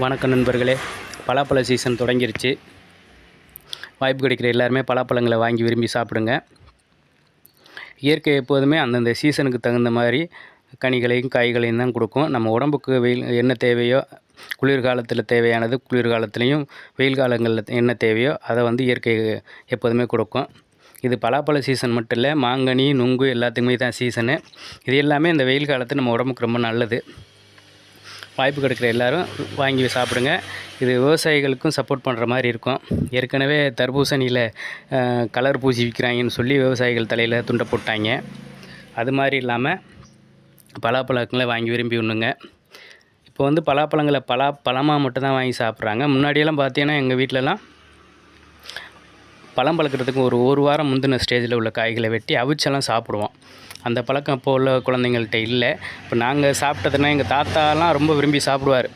வணக்கம் நண்பர்களே. பலாப்பழ சீசன் தொடங்கிருச்சு. வாய்ப்பு கிடைக்கிற எல்லாருமே பலாப்பழங்களை வாங்கி விரும்பி சாப்பிடுங்க. இயற்கை எப்போதுமே அந்தந்த சீசனுக்கு தகுந்த மாதிரி கனிகளையும் காய்களையும் தான் கொடுக்கும். நம்ம உடம்புக்கு வெயில் என்ன தேவையோ குளிர்காலத்தில் தேவையானது குளிர்காலத்துலேயும் வெயில் காலங்களில் என்ன தேவையோ அதை வந்து இயற்கை எப்போதுமே கொடுக்கும். இது பலாப்பழ சீசன் மட்டும் இல்லை மாங்கனி நுங்கு எல்லாத்துக்குமே தான் சீசனு இது எல்லாமே இந்த வெயில் காலத்து நம்ம உடம்புக்கு ரொம்ப நல்லது. வாய்ப்பு கிடைக்கிற எல்லாரும் வாங்கி சாப்பிடுங்க. இது விவசாயிகளுக்கும் சப்போர்ட் பண்ணுற மாதிரி இருக்கும். ஏற்கனவே தர்பூசணியில் கலர் பூசி விற்கிறாங்கன்னு சொல்லி விவசாயிகள் தலையில் துண்டை போட்டாங்க. அது மாதிரி இல்லாமல் பலாப்பழங்களை வாங்கி விரும்பி உண்ணுங்க. இப்போ வந்து பலாப்பழங்களை பலா பழமாக மட்டும் தான் வாங்கி சாப்பிட்றாங்க. முன்னாடியெல்லாம் பார்த்தீங்கன்னா எங்கள் வீட்டிலலாம் பழம் பழக்கிறதுக்கு ஒரு ஒரு வாரம் முந்தின ஸ்டேஜில் உள்ள காய்களை வெட்டி அவிச்செல்லாம் சாப்பிடுவோம். அந்த பழக்கம் இப்போ உள்ள குழந்தைங்கள்ட்ட இல்லை. இப்போ நாங்கள் சாப்பிட்டதுன்னா எங்கள் தாத்தாலாம் ரொம்ப விரும்பி சாப்பிடுவார்.